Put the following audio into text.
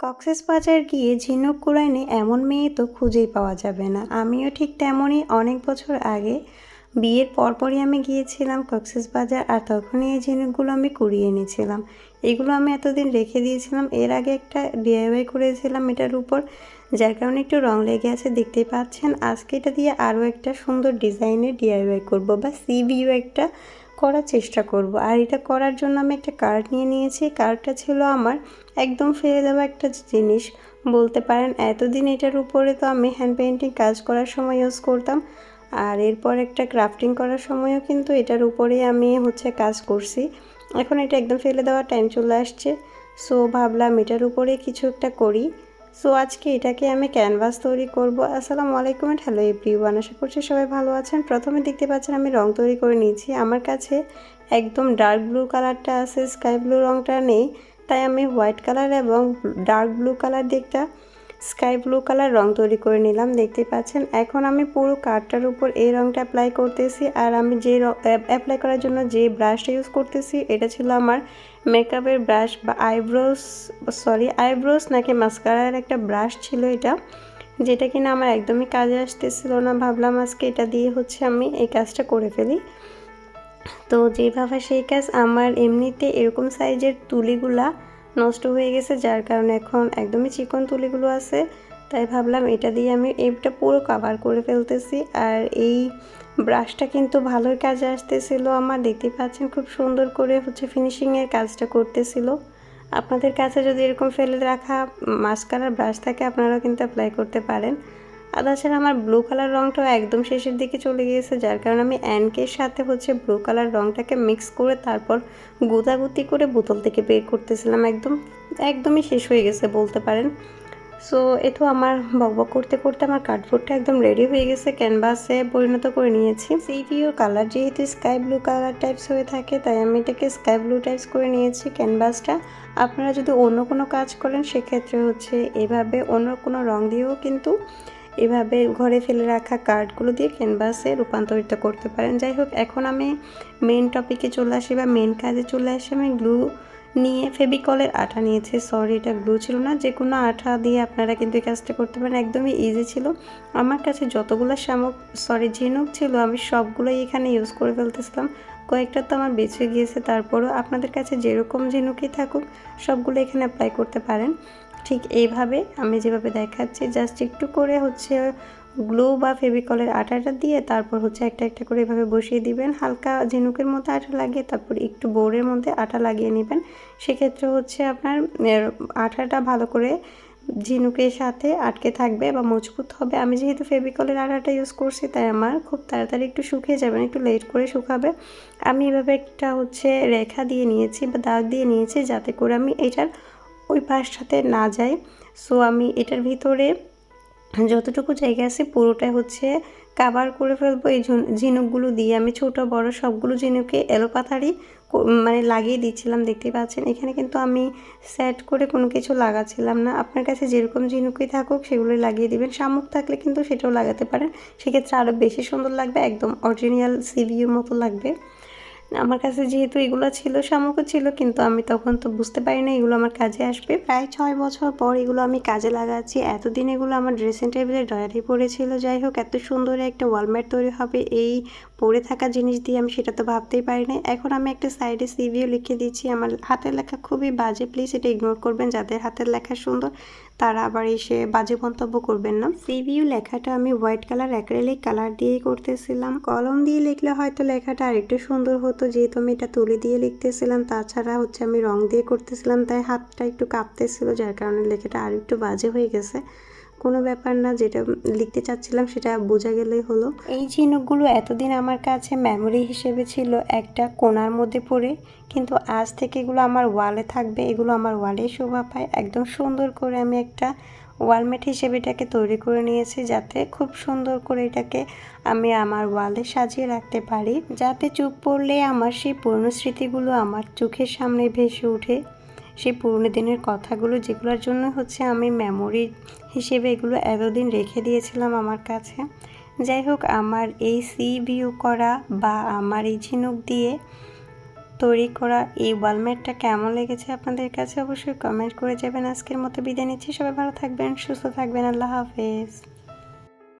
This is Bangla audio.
কক্সেস বাজার গিয়ে ঝিনুক কুড়াইনে এমন মেয়ে তো খুঁজেই পাওয়া যাবে না। আমিও ঠিক তেমনই অনেক বছর আগে বিয়ের পরপরই আমি গিয়েছিলাম কক্সেস বাজার আর তখনই এই ঝিনুকগুলো আমি কুড়িয়ে এনেছিলাম। এগুলো আমি এতদিন রেখে দিয়েছিলাম, এর আগে একটা ডিআইওয়াই করেছিলাম এটার উপর, যার কারণে একটু রং লেগে আছে, দেখতেই পাচ্ছেন। আজকে এটা দিয়ে আরও একটা সুন্দর ডিজাইনের ডিআইওয়াই করব, বা সিভিউ একটা করার চেষ্টা করব। আর এটা করার জন্য আমি একটা কার্ড নিয়ে নিয়েছি। কার্ডটা ছিল আমার একদম ফেলে দেওয়া একটা জিনিস। বলতে পারেন এতদিন এটার উপরে তো আমি হ্যান্ড পেন্টিং কাজ করার সময় ইউজ করতাম। আর এরপর একটা ক্রাফটিং করার সময়ও কিন্তু এটার উপরেই আমি হচ্ছে কাজ করছি। এখন এটা একদম ফেলে দেওয়ার টাইম চলে আসছে। সো ভাবলাম এটার উপরে কিছু একটা করি। সো আজকে এটাকে আমি ক্যানভাস তৈরি করব। আসসালামু আলাইকুম এন্ড হ্যালো এভরিওয়ান আশা করছি সবাই ভালো আছেন। প্রথমে দেখতে পাচ্ছেন আমি রং তৈরি করে নিয়েছি। আমার কাছে একদম ডার্ক ব্লু কালারটা আছে স্কাই ব্লু রংটা নেই। তাই আমি হোয়াইট কালার এবং ডার্ক ব্লু কালার দিয়ে একটা স্কাই ব্লু কালার রং তৈরি করে নিলাম দেখতে পাচ্ছেন। এখন আমি পুরো কার্ডটার উপর এই রংটা অ্যাপ্লাই করতেছি, আর আমি যে অ্যাপ্লাই করার জন্য যে ব্রাশটা ইউজ করতেছি, এটা ছিল আমার মেকআপের ব্রাশ বা আইব্রোস সরি আইব্রোস নাকি মাস্কারার একটা ব্রাশ ছিল এটা, যেটা কিনা আমার একদমই কাজে আসতেছিল না। ভাবলাম আজকে এটা দিয়ে হচ্ছে আমি এই কাজটা করে ফেলি। তো যেভাবে সেই কাজ, আমার এমনিতে এরকম সাইজের তুলিগুলা নষ্ট হয়ে গেছে, যার কারণে এখন একদমই চিকন তুলিগুলো আছে। তাই ভাবলাম এটা দিয়ে আমি এটা পুরো কাভার করে ফেলতেছি। আর এই ব্রাশটা কিন্তু ভালোই কাজে আসতেছিল আমার দেখতে পাচ্ছেন খুব সুন্দর করে হচ্ছে ফিনিশিংয়ের কাজটা করতেছিল। আপনাদের কাছে যদি এরকম ফেলে রাখা মাস্কারার ব্রাশ থাকে আপনারা কিন্তু অ্যাপ্লাই করতে পারেন। আর তাছাড়া আমার ব্লু কালার রঙটাও একদম শেষের দিকে চলে গিয়েছে, যার কারণে আমি অ্যানকের সাথে হচ্ছে ব্লু কালার রঙটাকে মিক্স করে তারপর গুতাগুতি করে বোতল থেকে বের করতেছিলাম একদম, একদমই শেষ হয়ে গেছে বলতে পারেন। সো এতো আমার বকবক করতে করতে আমার কার্ডবোর্ডটা একদম রেডি হয়ে গেছে ক্যানভাসে পরিণত করে নিয়েছি। সিভিও কালার যেহেতু স্কাই ব্লু কালার টাইপস হয়ে থাকে, তাই আমি এটাকে স্কাই ব্লু টাইপস করে নিয়েছি ক্যানভাসটা আপনারা যদি অন্য কোনো কাজ করেন, সেক্ষেত্রে হচ্ছে এভাবে অন্য কোনো রং দিয়েও কিন্তু এভাবে ঘরে ফেলে রাখা কার্ডগুলো দিয়ে ক্যানভাসে রূপান্তরিত করতে পারেন। যাই হোক, এখন আমি মেন টপিকে চলে আসি বা মেন কাজে চলে আসি। আমি গ্লু নিয়ে ফেবিকলের আঠা নিয়েছি। সরি এটা গ্লু ছিল না। যে কোনো আঠা দিয়ে আপনারা কিন্তু এই কাজটা করতে পারেন। একদমই ইজি ছিল। আমার কাছে যতগুলো শামুক সরি ঝিনুক ছিল, আমি সবগুলোই এখানে ইউজ করে ফেলতেছিলাম। কয়েকটা তো আমার বেঁচে গিয়েছে। তারপরও আপনাদের কাছে যেরকম ঝিনুকই থাকুক, সবগুলো এখানে অ্যাপ্লাই করতে পারেন। ঠিক এইভাবে আমি যেভাবে দেখাচ্ছি জাস্ট একটু করে হচ্ছে গ্লো বা ফেভিকলের আটাটা দিয়ে তারপর হচ্ছে একটা একটা করে এভাবে বসিয়ে দিবেন। হালকা ঝিনুকের মধ্যে আটা লাগিয়ে তারপর একটু বোর্ডের মধ্যে আটা লাগিয়ে নেবেন। সেক্ষেত্রে হচ্ছে আপনার আটাটা ভালো করে ঝিনুকের সাথে আটকে থাকবে বা মজবুত হবে। আমি যেহেতু ফেভিকলের আটাটা ইউজ করছি, তাই আমার খুব তাড়াতাড়ি একটু শুকিয়ে যাবে, একটু লেট করে শুকাবে। আমি এভাবে একটা হচ্ছে রেখা দিয়ে নিয়েছি বা দাগ দিয়ে নিয়েছি, যাতে করে আমি এটার ওই পাশটাতে না যায়। সো আমি এটার ভিতরে যতটুকু জায়গা আছে পুরোটাই হচ্ছে কাবার করে ফেলব। এই ঝিনুকগুলো দিয়ে আমি ছোট, বড় সবগুলো ঝিনুকে এলোপাথারি মানে লাগিয়ে দিচ্ছিলাম দেখতে পাচ্ছেন। এখানে কিন্তু আমি সেট করে কোনো কিছু লাগাচ্ছিলাম না। আপনার কাছে যেরকম ঝিনুকই থাকুক সেগুলো লাগিয়ে দিবেন। শামুক থাকলে কিন্তু সেটাও লাগাতে পারেন। সেক্ষেত্রে আরও বেশি সুন্দর লাগবে, একদম অরিজিনাল সিভিউর মতো লাগবে। আমার কাছে যেহেতু এগুলো ছিল, শামুকও ছিল, কিন্তু আমি তখন তো বুঝতে পারি না এগুলো আমার কাজে আসবে। প্রায় ছয় বছর পর এগুলো আমি কাজে লাগাচ্ছি। এতদিন এগুলো আমার ড্রেসিং টেবিলে ডয়ারি পড়েছিল। যাই হোক, এত সুন্দর একটা ওয়ালমেট তৈরি হবে। এই পড়ে থাকা জিনিস দিয়ে আমি সেটা তো ভাবতেই পারি না এখন আমি একটা সাইডে সিভিও লিখে দিচ্ছি। আমার হাতের লেখা খুবই বাজে। প্লিজ এটা ইগনোর করবেন। যাদের হাতের লেখা সুন্দর তারা আবার এসে বাজে মন্তব্য করবেন না। সিভিউ লেখাটা আমি হোয়াইট কালার অ্যাক্রেলিক কালার দিয়ে করতেছিলাম। কলম দিয়ে লিখলে হয়তো লেখাটা আরেকটু সুন্দর হতো, যেহেতু আমি এটা তুলে দিয়ে লিখতেছিলাম, তাছাড়া হচ্ছে আমি রং দিয়ে করতেছিলাম, তাই হাতটা একটু কাঁপতেছিল, যার কারণে লেখাটা আর একটু বাজে হয়ে গেছে। কোনো ব্যাপার না, যেটা লিখতে চাচ্ছিলাম সেটা বোঝা গেলেই হলো। এই ঝিনুকগুলো এতদিন আমার কাছে মেমোরি হিসেবে ছিল একটা কোনার মধ্যে পড়ে, কিন্তু আজ থেকে এগুলো আমার ওয়ালে থাকবে, এগুলো আমার ওয়ালে শোভা পায়। একদম সুন্দর করে আমি একটা ওয়ালমেট হিসেবে এটাকে তৈরি করে নিয়েছি, যাতে খুব সুন্দর করে এটাকে আমি আমার ওয়ালে সাজিয়ে রাখতে পারি, যাতে চুপ পড়লে আমার সেই পুরনো স্মৃতিগুলো আমার চোখের সামনে ভেসে ওঠে। সেই পুরনো দিনের কথাগুলো, যেগুলোর জন্য হচ্ছে আমি মেমোরি হিসেবে এগুলো এতদিন রেখে দিয়েছিলাম আমার কাছে। যাই হোক, আমার এই সি ভিউ করা বা আমার এই ঝিনুক দিয়ে তৈরি করা এই ওয়ালমেটটা কেমন লেগেছে আপনাদের কাছে অবশ্যই কমেন্ট করে যাবেন। আজকের মতো বিদায় নিচ্ছি। সবাই ভালো থাকবেন, সুস্থ থাকবেন। আল্লাহ হাফেজ।